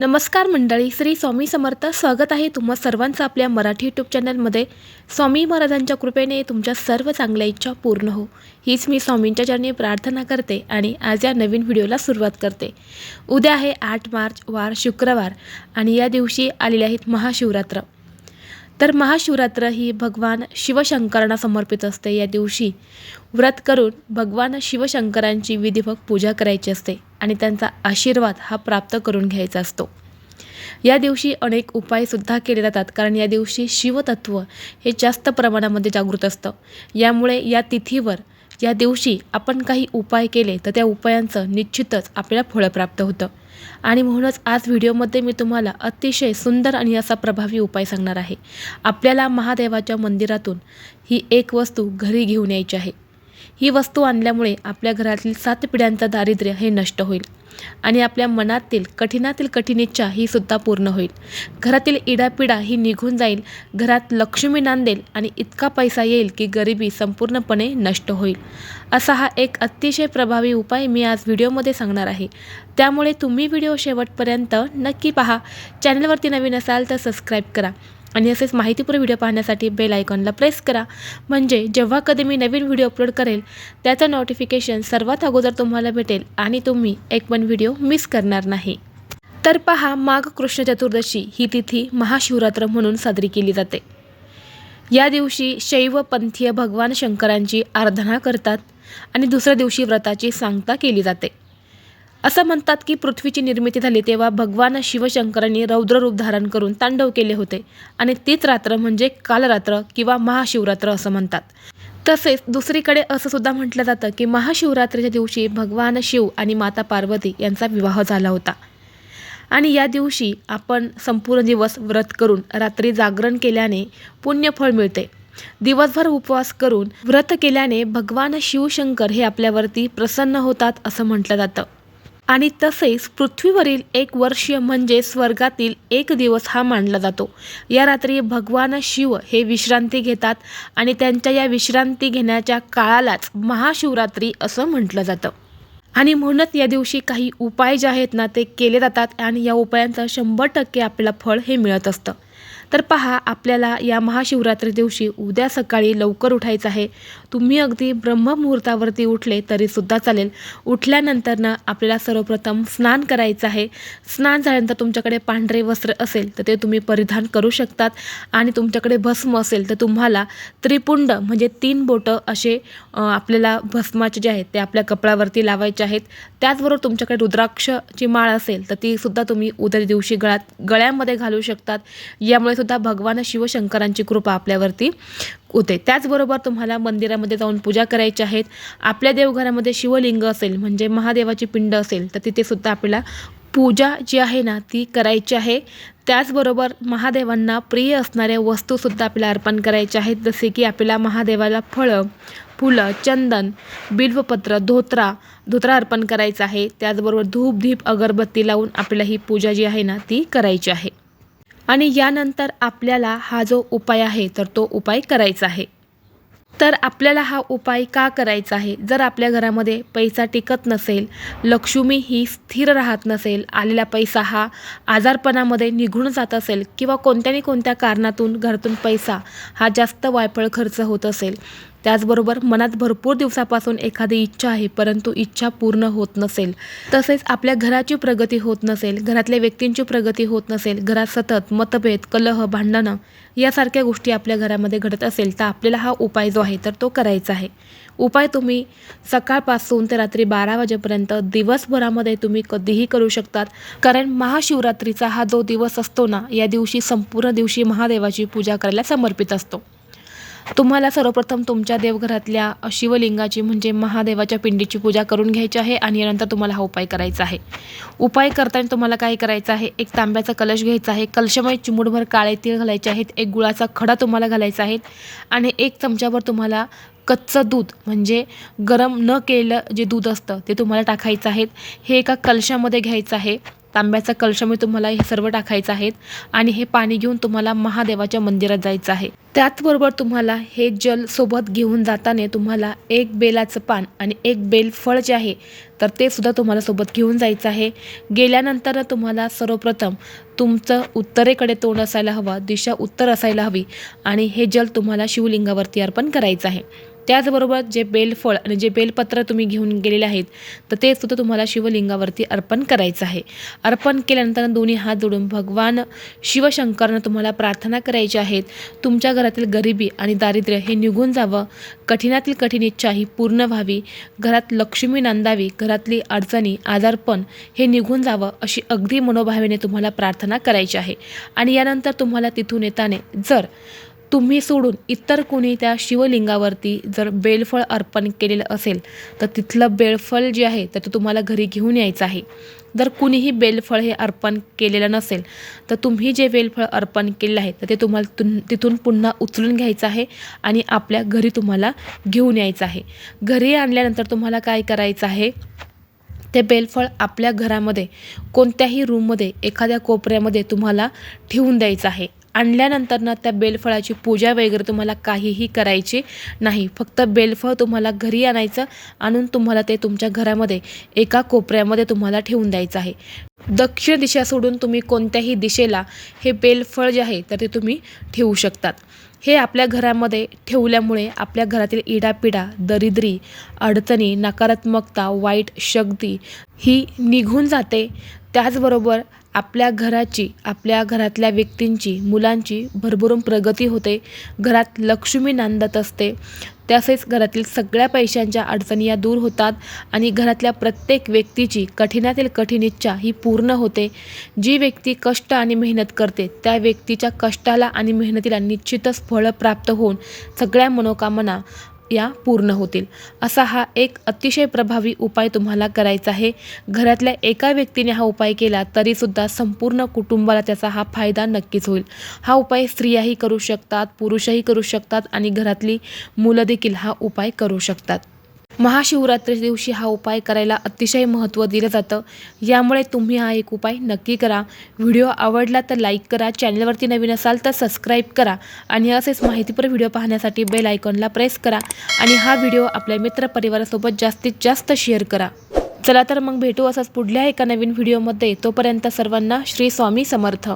नमस्कार मंडळी श्री स्वामी समर्थ स्वागत आहे तुम्हा सर्वांचं आपल्या मराठी यूट्यूब चॅनलमध्ये स्वामी महाराजांच्या कृपेने तुमच्या सर्व चांगल्या इच्छा पूर्ण हो. हीच मी स्वामींच्या चरणी प्रार्थना करते आणि आज या नवीन व्हिडिओला सुरुवात करते. उद्या आहे आठ मार्च वार शुक्रवार आणि या दिवशी आलेले आहेत महाशिवरात्र. तर महाशिवरात्र ही भगवान शिवशंकरांना समर्पित असते. या दिवशी व्रत करून भगवान शिवशंकरांची विधिवत पूजा करायची असते आणि त्यांचा आशीर्वाद हा प्राप्त करून घ्यायचा असतो. या दिवशी अनेक उपायसुद्धा केले जातात कारण या दिवशी शिवतत्व हे जास्त प्रमाणामध्ये जागृत असतं. यामुळे या तिथीवर या दिवशी आपण काही उपाय केले तर त्या उपायांचं निश्चितच आपल्याला फळं प्राप्त होतं. आणि म्हणूनच आज व्हिडिओमध्ये मी तुम्हाला अतिशय सुंदर आणि असा प्रभावी उपाय सांगणार आहे. आपल्याला महादेवाच्या मंदिरातून ही एक वस्तू घरी घेऊन यायची आहे. ही वस्तू आणल्यामुळे आपल्या घरातील सात पिढ्यांचं दारिद्र्य हे नष्ट होईल. आणि आपल्या मनातील कठीणातील कठीण इच्छा ही सुद्धा पूर्ण होईल. घरातील इडापिडा ही निघून जाईल. घरात लक्ष्मी नांदेल आणि इतका पैसा येईल की गरिबी संपूर्णपणे नष्ट होईल. असा हा एक अतिशय प्रभावी उपाय मी आज व्हिडिओमध्ये सांगणार आहे. त्यामुळे तुम्ही व्हिडिओ शेवटपर्यंत नक्की पहा. चॅनलवरती नवीन असाल तर सबस्क्राईब करा. आणि असेच माहितीपूर्ण व्हिडिओ पाहण्यासाठी बेल आयकॉनला प्रेस करा. म्हणजे जेव्हा कधी मी नवीन व्हिडिओ अपलोड करेल त्याचं नोटिफिकेशन सर्वात अगोदर तुम्हाला भेटेल आणि तुम्ही एक पण व्हिडिओ मिस करणार नाही. तर पहा माघ कृष्ण चतुर्दशी ही तिथी महाशिवरात्र म्हणून साजरी केली जाते. या दिवशी शैव पंथीय भगवान शंकरांची आराधना करतात आणि दुसऱ्या दिवशी व्रताची सांगता केली जाते. असं म्हणतात की पृथ्वीची निर्मिती झाली तेव्हा भगवान शिवशंकरांनी रौद्र रूप धारण करून तांडव केले होते. आणि तीच रात्र म्हणजे कालरात्र किंवा महाशिवरात्र असं म्हणतात. तसेच दुसरीकडे असं सुद्धा म्हटलं जातं की महाशिवरात्रीच्या दिवशी भगवान शिव आणि माता पार्वती यांचा विवाह झाला होता. आणि या दिवशी आपण संपूर्ण दिवस व्रत करून रात्री जागरण केल्याने पुण्यफळ मिळते. दिवसभर उपवास करून व्रत केल्याने भगवान शिवशंकर हे आपल्यावरती प्रसन्न होतात असं म्हटलं जातं. आणि तसेच पृथ्वीवरील एक वर्ष म्हणजे स्वर्गातील एक दिवस हा मानला जातो. या रात्री भगवान शिव हे विश्रांती घेतात आणि त्यांच्या या विश्रांती घेण्याच्या काळालाच महाशिवरात्री असं म्हटलं जातं. आणि म्हणूनच या दिवशी काही उपाय जे आहेत ना ते केले जातात आणि या उपायांचं शंभर टक्के आपल्याला फळ हे मिळत असतं. तर पहा आपल्याला या महाशिवरात्री दिवशी उद्या सकाळी लवकर उठायचं आहे. तुम्ही अगदी ब्रह्ममुहूर्तावरती उठले तरीसुद्धा चालेल. उठल्यानंतरनं आपल्याला सर्वप्रथम स्नान करायचं आहे. स्नान झाल्यानंतर तुमच्याकडे पांढरे वस्त्र असेल तर ते तुम्ही परिधान करू शकतात. आणि तुमच्याकडे भस्म असेल तर तुम्हाला त्रिपुंड म्हणजे तीन बोटं असे आपल्याला भस्माचे जे आहेत ते आपल्या कपड्यावरती लावायचे आहेत. त्याचबरोबर तुमच्याकडे रुद्राक्षची माळ असेल तर ती सुद्धा तुम्ही उद्या दिवशी गळ्यात गळ्यामध्ये घालू शकतात. यामुळे सुद्धा भगवान शिवशंकरांची कृपा आपल्यावरती होते. त्याचबरोबर तुम्हाला मंदिरामध्ये जाऊन पूजा करायची आहेत. आपल्या देवघरामध्ये शिवलिंग असेल म्हणजे महादेवाची पिंड असेल तर तिथे सुद्धा आपल्याला पूजा जी आहे ना ती करायची आहे. त्याचबरोबर महादेवांना प्रिय असणाऱ्या वस्तूसुद्धा आपल्याला अर्पण करायच्या आहेत जसे की आपल्याला महादेवाला फळं फुलं चंदन बिल्वपत्र धोत्रा धोत्रा अर्पण करायचा आहे. त्याचबरोबर धूप धीप अगरबत्ती लावून आपल्याला ही पूजा जी आहे ना ती करायची आहे. आणि यानंतर आपल्याला हा जो उपाय आहे तर तो उपाय करायचा आहे. तर आपल्याला हा उपाय का करायचा आहे? जर आपल्या घरामध्ये पैसा टिकत नसेल लक्ष्मी ही स्थिर राहत नसेल आलेला पैसा हा आजारपणामध्ये निघून जात असेल किंवा कोणत्यानी कोणत्या कारणातून घरातून पैसा हा जास्त वायफळ खर्च होत असेल त्याचबरोबर मनात भरपूर दिवसापासून एखादी इच्छा आहे परंतु इच्छा पूर्ण होत नसेल. तसेच आपल्या घराची प्रगती होत नसेल घरातल्या व्यक्तींची प्रगती होत नसेल घरात सतत मतभेद कलह भांडणं यासारख्या गोष्टी आपल्या घरामध्ये घडत असेल तर आपल्याला हा उपाय जो आहे तर तो करायचा आहे. उपाय तुम्ही सकाळपासून ते रात्री बारा वाजेपर्यंत दिवसभरामध्ये तुम्ही कधीही करू शकतात. कारण महाशिवरात्रीचा हा जो दिवस असतो ना या दिवशी संपूर्ण दिवशी महादेवाची पूजा करायला समर्पित असतो. तुम्हाला सर्वप्रथम तुमच्या देवघरातल्या शिवलिंगाची म्हणजे महादेवाच्या पिंडीची पूजा करून घ्यायची आहे आणि यानंतर तुम्हाला हा उपाय करायचा आहे. उपाय करताना तुम्हाला काय करायचं आहे? एक तांब्याचा कलश घ्यायचा आहे. कलशामध्ये चिमुडभर काळे तीळ घालायचे आहेत. एक गुळाचा खडा तुम्हाला घालायचा आहे आणि एक चमच्याभर तुम्हाला कच्चं दूध म्हणजे गरम न केलेलं जे दूध असतं ते तुम्हाला टाकायचं आहे. हे एका कलशामध्ये घ्यायचं आहे. तांब्याचा कलशामध्ये तुम्हाला हे सर्व टाकायचं आहे आणि हे पाणी घेऊन तुम्हाला महादेवाच्या मंदिरात जायचं आहे. त्याचबरोबर तुम्हाला हे जल सोबत घेऊन जाताना तुम्हाला एक बेलाचं पान आणि एक बेल फळ जे आहे तर ते सुद्धा तुम्हाला सोबत घेऊन जायचं आहे. गेल्यानंतर तुम्हाला सर्वप्रथम तुमचं उत्तरेकडे तोंड असायला हवं दिशा उत्तर असायला हवी आणि हे जल तुम्हाला शिवलिंगावरती अर्पण करायचं आहे. त्याचबरोबर जे बेलफळ आणि जे बेलपत्र तुम्ही घेऊन गेलेले आहेत तर ते सुद्धा तुम्हाला शिवलिंगावरती अर्पण करायचं आहे. अर्पण केल्यानंतर दोन्ही हात जोडून भगवान शिवशंकरनं तुम्हाला प्रार्थना करायची आहेत. तुमच्या घरातील गरिबी आणि दारिद्र्य हे निघून जावं. कठीणातील कठीण इच्छा ही पूर्ण व्हावी. घरात लक्ष्मी नांदावी घरातली अडचणी आजारपण हे निघून जावं अशी अगदी मनोभावेने तुम्हाला प्रार्थना करायची आहे. आणि यानंतर तुम्हाला तिथून येताना जर तुम्ही सोडून इतर कुणी त्या शिवलिंगावरती जर बेलफळ अर्पण केलेलं असेल तर तिथलं बेलफळ जे आहे तर ते तुम्हाला घरी घेऊन यायचं आहे. जर कुणीही बेलफळ हे अर्पण केलेलं नसेल तर तुम्ही जे बेलफळ अर्पण केलेलं आहे तर ते तुम्हाला तुन तिथून पुन्हा उचलून घ्यायचं आहे आणि आपल्या घरी तुम्हाला घेऊन यायचं आहे. घरी आणल्यानंतर तुम्हाला काय करायचं आहे? ते बेलफळ आपल्या घरामध्ये कोणत्याही रूममध्ये एखाद्या कोपऱ्यामध्ये तुम्हाला ठेवून द्यायचं आहे. आणल्यानंतर ना त्या बेलफळाची पूजा वगैरे तुम्हाला काहीही करायची नाही. फक्त बेलफळ तुम्हाला घरी आणायचं आणून तुम्हाला ते तुमच्या घरामध्ये एका कोपऱ्यामध्ये तुम्हाला ठेवून द्यायचं आहे. दक्षिण दिशा सोडून तुम्ही कोणत्याही दिशेला हे बेलफळ जे आहे तर ते तुम्ही ठेवू शकतात. हे आपल्या घरामध्ये ठेवल्यामुळे आपल्या घरातील इडापिडा दरिद्री अडचणी नकारात्मकता वाईट शक्ती ही निघून जाते. त्याचबरोबर आपल्या घराची आपल्या घरातल्या व्यक्तींची मुलांची भरभरून प्रगती होते. घरात लक्ष्मी नांदत असते. तसेच घरातील सगळ्या पैशांच्या अडचणी या दूर होतात आणि घरातल्या प्रत्येक व्यक्तीची कठीणातील कठीण इच्छा ही पूर्ण होते. जी व्यक्ती कष्ट आणि मेहनत करते त्या व्यक्तीच्या कष्टाला आणि मेहनतीला निश्चितच फळं प्राप्त होऊन सगळ्या मनोकामना या पूर्ण होतील. असा हा एक अतिशय प्रभावी उपाय तुम्हाला करायचा आहे. घरातल्या एका व्यक्तीने हा उपाय केला तरीसुद्धा संपूर्ण कुटुंबाला त्याचा हा फायदा नक्कीच होईल. हा उपाय स्त्रियाही करू शकतात पुरुषही करू शकतात आणि घरातली मुलं देखील हा उपाय करू शकतात. महाशिवरात्री दिवशी हा उपाय करायला अतिशय महत्त्व दिलं जातं. यामुळे तुम्ही हा एक उपाय नक्की करा. व्हिडिओ आवडला तर लाईक करा. चॅनलवरती नवीन असाल तर सबस्क्राईब करा. आणि असेच माहितीपर व्हिडिओ पाहण्यासाठी बेल आयकॉनला प्रेस करा. आणि हा व्हिडिओ आपल्या मित्रपरिवारासोबत जास्तीत जास्त शेअर करा. चला तर मग भेटू असंच पुढल्या एका नवीन व्हिडिओमध्ये. तोपर्यंत सर्वांना श्री स्वामी समर्थ.